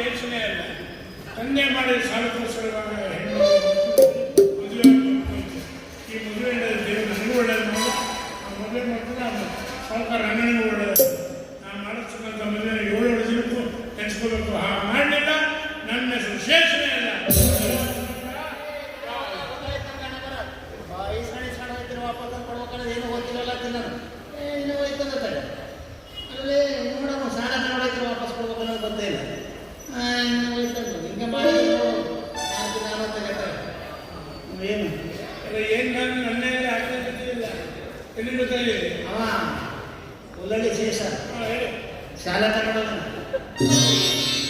ಯೋಚನೆ ಅಲ್ಲ ತಂದೆ ಮಾಡಿ ಸಾಲಕ್ಕೋಸ್ಕರವಾಗ ಹೆಣ್ಣು ಮದುವೆ ಈ ಮದುವೆ ದೇವರು ನನಗೂ ಒಳ್ಳೇದು ಮಾಡು ಆ ಮದುವೆ ಮಾಡ್ತಾರೆ ಸಾವುಕಾರ ಅಣ್ಣನಿಗೂ ಒಳ್ಳೇದು. ನಾನು ಮಾಡಿಸ್ತಕ್ಕಂಥ ಮದುವೆ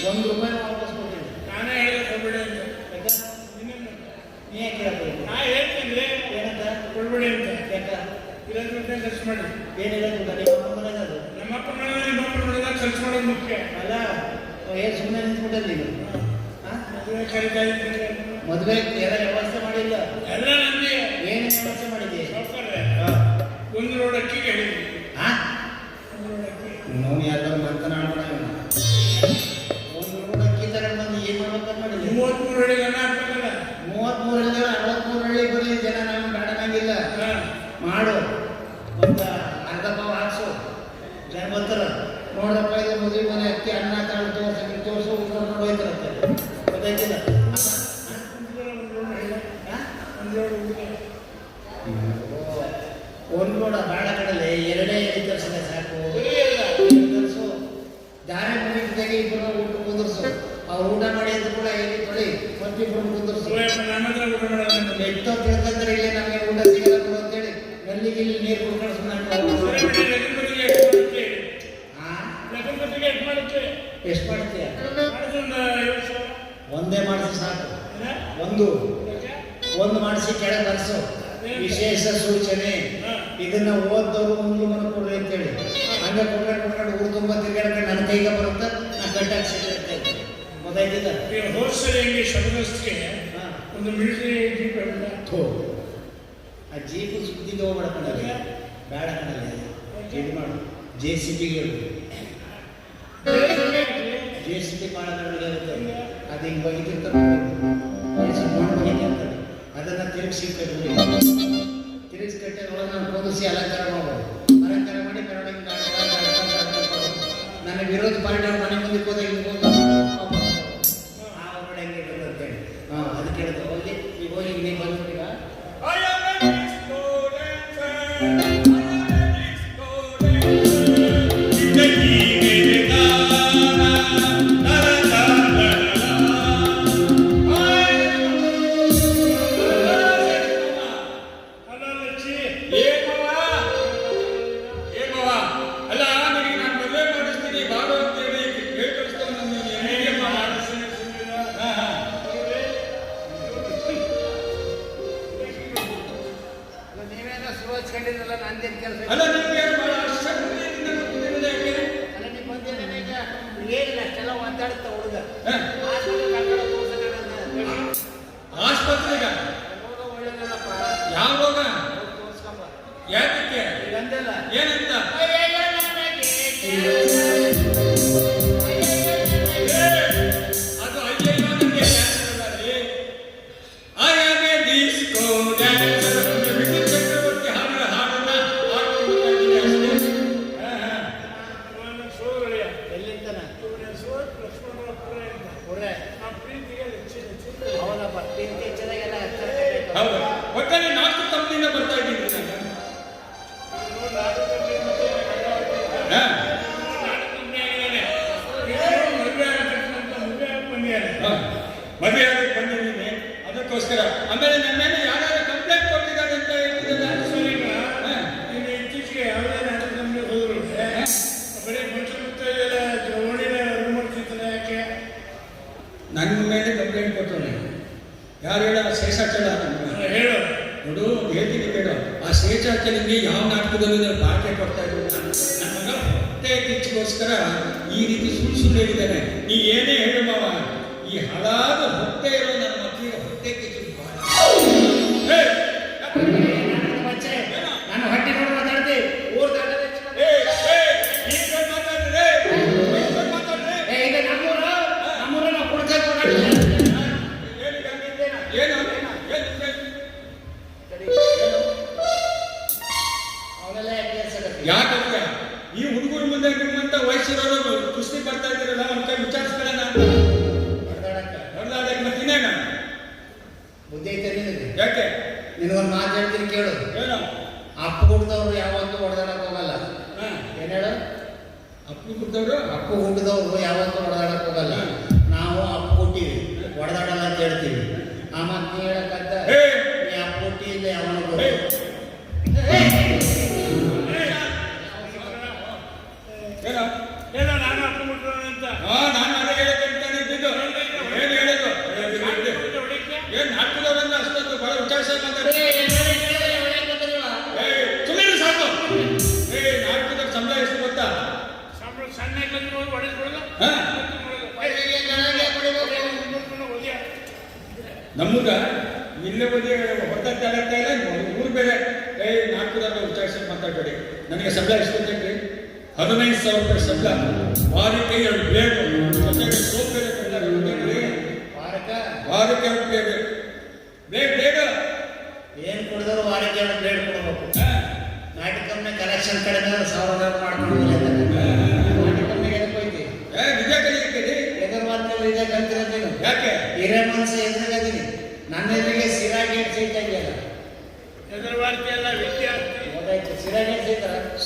ಒಂದು ರೂಪಾಯಿ ವಾಪಸ್ ಕೊಟ್ಟಿಲ್ಲ ನಾನೇ ಹೇಳಿದೆ ಕೊಡ್ಬೇಡಿ ಅಂತ. ಯಾಕೆ? ನೀ ಯಾಕೆ ಹೇಳ್ಬೇಕು? ನಾ ಹೇಳ್ತೀನಿ. ಏನಂತ? ಕೊಡ್ಬೇಡಿ ಅಂತ. ಯಾಕೆ? ಇರೋದ್ರ ರೂಪಾಯಿ ಖರ್ಚು ಮಾಡಿ. ಏನಿಲ್ಲ ದುಡ್ಡು ನಿಮ್ಮ ಮನೆದಾಗ ಖರ್ಚು ಮಾಡೋದು ಮುಖ್ಯ. ಅಲ್ಲ ಏನು ಸುಮ್ಮನೆ ನಿಂತ್ಬಿಟ್ಟಲ್ಲಿ ಈಗ? ಮದುವೆ ಕರೀತಾ ಇದ್ದೀನಿ ಮದುವೆ ಎಲ್ಲ ವ್ಯವಸ್ಥೆ ಮಾಡಿಲ್ಲ ಎಲ್ಲ ನಮಗೆ ಏನು ವ್ಯವಸ್ಥೆ ಮಾಡಿದ್ದೀವಿ ಒಂದು ರೋಡ್ ಅಕ್ಕಿಗೆ ಹೇಳಿದ್ವಿ. ಹಾಂ? ಒಂದು ರೋಡ್ ಅಕ್ಕಿ. ನಾವು ಯಾರು ಮಾತನಾಡೋಣ ನೋಡ್ರಪ್ಪ ಇದು ಮದುವೆ ಮನೆ ಅಕ್ಕಿ ಅನ್ನ ತಾಳು ತೋರ್ಸಿ ತೋರಿಸು ಉಳ್ಕೊಂಡು ಹೋಯ್ತಾರಂತೆ ಗೊತ್ತಾಯ್ತಿಲ್ಲ? ಒಂದು ನೋಡ ಬಾಳ ಕಡಲೆ ಎರಡೇ ಎಲ್ಲಿ ತರಿಸಿದೆ ಸಾಕು. ತರಿಸು. ದಾರಿ ಮುಗಿದಾಗ ಇಬ್ಬರು ಊಟ ಕುಂದರ್ಸು. ಅವ್ರು ಊಟ ಮಾಡಿ ಅಂತ ಕೂಡ ಎಲ್ಲಿ ತೊಳಿ ಮತ್ತಿಬ್ಬರು ಕುಂದರ್ಸು. ಸುರೇಶ ಮಾಡಿಸಿ ಕೆಳಗೆ ಬರ್ಸು ವಿಶೇಷ ಸೂಚನೆ. ಇದನ್ನ ಓದ್ದವರು ಮುಂದೆ ಮನ ಕೊಡ್ರಿ ಅಂತೇಳಿ ಹಂಗೆ ಕೊಟ್ಕೊಂಡು ಕೊಟ್ಕೊಂಡು ಊರು ತುಂಬ ತಿರ್ಗಾಡ್ಕೊಂಡು ನನ್ನ ಕೈಗೆ ಬರುತ್ತೆ ನಾನು ಕಟ್ಟಾಗಿ ಸಿಗುತ್ತೆ ಗೊತ್ತಾಯ್ತಿಲ್ಲ ಈಗ ಹೋದ ಸರಿ ಹೆಂಗೆ ಶಬ್ದಸ್ಗೆ ಒಂದು ಮಿಲಿಟರಿ ಜೀಪ್ ಥೋ. ಆ ಜೀಪು ಸುದ್ದಿಗೆ ಹೋಗ್ಬೇಡ ಕಣಲ್ಲಿ. ಬೇಡ ಕಣಲ್ಲಿ. ಇದು ಮಾಡು. ಜೆ ಸಿ ಹೇಳು. ಜೆ ಸಿ ಬಿ ಇರುತ್ತೆ ಅದು ಹಿಂಗೆ ಬಗಿತಿರ್ತಾರೆ ಅದನ್ನು ತಿರುಗಿಸಿ ಕಟ್ಟಿ ತಿರುಗಿಸಿ ಕಟ್ಟಿ ಒಳಗೆ ನಾನು ಕುದಿಸಿ ಅಲಂಕಾರ ಮಾಡಬಹುದು ಅಲಂಕಾರ ಮಾಡಿ ಮೆರವಣಿಗೆ ನನಗೆ ವಿರೋಧ ಪಾರ್ಟಿ ಮನೆ ಶುರು ಹಚ್ಕೊಂಡಿದ್ರಲ್ಲ ನಂದೇನು ಕೆಲಸ ಅಲ್ಲ ನಿಮಗೆ ಬಹಳ ಶಕ್ತಿಯಿಂದ ಗೊತ್ತಿದೆ ಯಾಕೆ? ಅಲ್ಲ ನೀವು ಬಂದಿದ್ದೇನೆ ಈಗ ಏನಿಲ್ಲ ಅಷ್ಟೆಲ್ಲ ಒದ್ದಾಡುತ್ತ ಹುಡುಗ. ಆಸ್ಪತ್ರೆಗ? ಒಳ್ಳೇದಲ್ಲಪ್ಪ? ಯಾವ ರೋಗ ತೋರ್ಸ್ಕೊಂಬ ಅಂದೆಲ್ಲ ಏನಂತ? ಮದುವೆ ಆಗಕ್ಕೆ ಬಂದಿದ್ದೀನಿ ಅದಕ್ಕೋಸ್ಕರ. ಆಮೇಲೆ ನನ್ನ ಮೇಲೆ ಯಾರ್ಯಾರು ಕಂಪ್ಲೇಂಟ್ ಕೊಟ್ಟಿದ್ದಾರೆ ಅಂತ ಹೇಳ್ತಿದ್ದಲ್ಲ ಇತ್ತೀಚೆಗೆ ಯಾವುದೇ ನಮಗೆ ಹೋದ್ರು ಬರೀ ಪಂಚಮುತ್ತೈದೆಲ್ಲ ಓಣಿನ ಇದು ಮಾಡ್ತಿದ್ದಲ್ಲ ಯಾಕೆ? ನನ್ನ ಮೇಲೆ ಕಂಪ್ಲೇಂಟ್ ಕೊಟ್ಟವನೆ. ಯಾರು ಹೇಳ ಶೇಷಾಚಲ ಹೇಳು. ನೋಡು ಹೇಳ್ತೀನಿ ಬೇಡ. ಆ ಸ್ವೇಚ್ಛಾಚಾರ ನಿಮಗೆ ಯಾವ ನಾಟಕದಲ್ಲಿ ನಾನು ಪಾಠ ಕೊಡ್ತಾ ಇರೋದು ನನ್ನ ಮಗ ಈ ರೀತಿ ಸುಳ್ಳು ಸುಳ್ಳು ಹೇಳಿದ್ದಾನೆ. ನೀ ಏನೇ ಹೇಳು ಮಾವ. ಈ ಹಳಾದ ಹೊಟ್ಟೆ ಇರೋ ನನ್ನ ಮಕ್ಕಳಿಗೆ ಹೊಟ್ಟೆ ಕಿಚ್ಚು ನಾನು ಹೊಟ್ಟೆ ನೋಡಿ ಮಾತಾಡ್ತಿ ಊರ್ ಏನು ಏನು ಏನು ಯಾಕಂದ್ರೆ ಈ ಹುಡುಗರ ಮುಂದೆ ನಿಮ್ಮಂತ ವಯಸ್ಸಿರೋರು ಕುಸ್ತಿ ಬರ್ತಾ ಇದ್ದೀರಲ್ಲ ಒಂದ್ ಕೈ ವಿಚಾರಿಸ್ಕೊಳ್ಳೋಣ ಅಂತ. ಹೊಡೆದಾಡಕ್ಕೆ ಮತ್ತೆ ಬುದ್ಧಿ ಕೇಳು. ಅಪ್ಪು ಯಾವತ್ತೂ ಹೊಡೆದಾಡಕ್ಕೆ ಹೋಗಲ್ಲ. ಅಪ್ಪು ಹುಡ್ದವ್ರು ಅಪ್ಪು ಯಾವತ್ತೂ ಹೊಡೆದಾಡಕ್ಕೆ ಹೋಗಲ್ಲ. ನಾವು ಅಪ್ಪು ಹುಟ್ಟಿವಿ. ಹೊಡೆದಾಡಲ್ಲ ಅಂತ ಹೇಳ್ತೀವಿ. ಆ ಮಾತು ಹೇಳಕ್ಕಂತ ನಮ್ಮಗ ಇಲ್ಲೇ ಬದಿ ಹೊರತ ಆಗತ್ತಾ ಇಲ್ಲ ಮೂರು ಬೇರೆ ನಾಲ್ಕು ದಾಖಲೆ ವಿಚಾರಿಸಿ ಮಾತಾಡಬೇಡಿ. ನನಗೆ ಸಂಬಳ ಎಷ್ಟು ಗೊತ್ತೇನ್ರಿ ಹದಿನೈದು ಸಾವಿರ ರೂಪಾಯಿ ಸಂಬಳ. ವಾರಕ್ಕೆ ಎರಡು ಬೇಡ ಜೊತೆಗೆ ಸೋಪ್ ಬೇರೆ ಕೊಡ್ತಾರೆ ಗೊತ್ತೇನ್ರಿ ವಾರಕ್ಕ? ಎರಡು ಪ್ಲೇಟ್ ಬ್ಲೇಡ್ ಏನ್ ಕೊಡಿದ್ರು ವಾರಕ್ಕೆ ಎರಡು ಬ್ಲೇಡ್ ಕೊಡ್ಬೇಕು. ನಾಟಕಮ್ನ ಕಲೆಕ್ಷನ್ ಕಡಿಮೆ ಆದ್ರೆ ಸಾವಿರ ಮಾಡ್ಕೊಂಡು ನಾಟಕಮ್ಮಿಗೆ ಎದಕ್ಕೆ ಹೋಯ್ತಿ? ಏ ನಿಜ ಕಲಿಯಕ್ಕೆ ಎದುರು ಮಾತ್ರ ಇದೆ ಕಲ್ತಿರೋದೇನು ಯಾಕೆ? ಹಿರೇ ಮನಸ್ಸು ನನ್ನ ಎದುರಿಗೆ ಎಲ್ಲ ವಿದ್ಯಾರ್ಥಿ. ಗೊತ್ತಾಯ್ತು.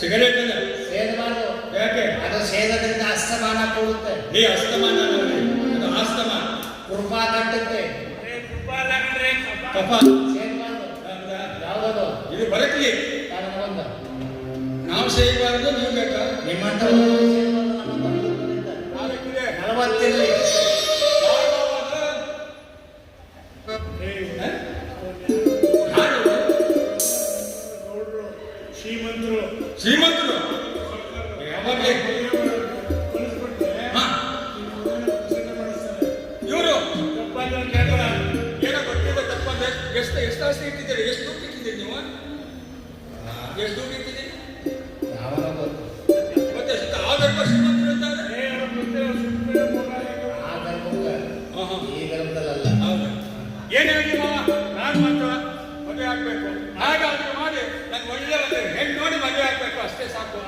ಸಿಗರೇಟ್ ಅಲ್ಲ ಸೇದಬಾರ್ದು ಯಾಕೆ? ಅದು ಸೇದೋದ್ರಿಂದ ಅಸ್ತಮಾನ ಕೂಡುತ್ತೆ. ಏ ಅದು ಆಸ್ತಮಾನ. ಕೃಪಾ ಸೇದಬಾರ್ದು? ಯಾವುದದು? ಇದು ಬರಕ್ಲಿ. ನಾವು ಸೇಯಬಾರ್ದು ನೀವು ಬೇಕಾ ನಿಮ್ಮಂತ ನಾಲ್ಕಿದೆ ಆಸ್ತಿ ಇಟ್ಟಿದ್ದೀರಿ ಎಷ್ಟು ದುಡ್ಡು ಇಟ್ಟಿದ್ದೀರಿ ನೀವು? ಎಷ್ಟು ದುಡ್ಡು ಇಟ್ಟಿದ್ದೀರಿ? ಮತ್ತೆ ಶ್ರೀಮಂತರು ಆ ಈ ಗರ್ಭದಲ್ಲ ಹೌದು. ಏನು ಹೇಳಿ ಮಾವ? ನಾನು ಮಾತ್ರ ಮದುವೆ ಆಗ್ಬೇಕು. ಹಾಗಾದ್ರೆ ಮಾಡಿ. ನನ್ಗೆ ಒಳ್ಳೆ ಒಂದು ಹೆಣ್ಣು ನೋಡಿ ಮದುವೆ ಆಗ್ಬೇಕು. ಅಷ್ಟೇ ಸಾಕು.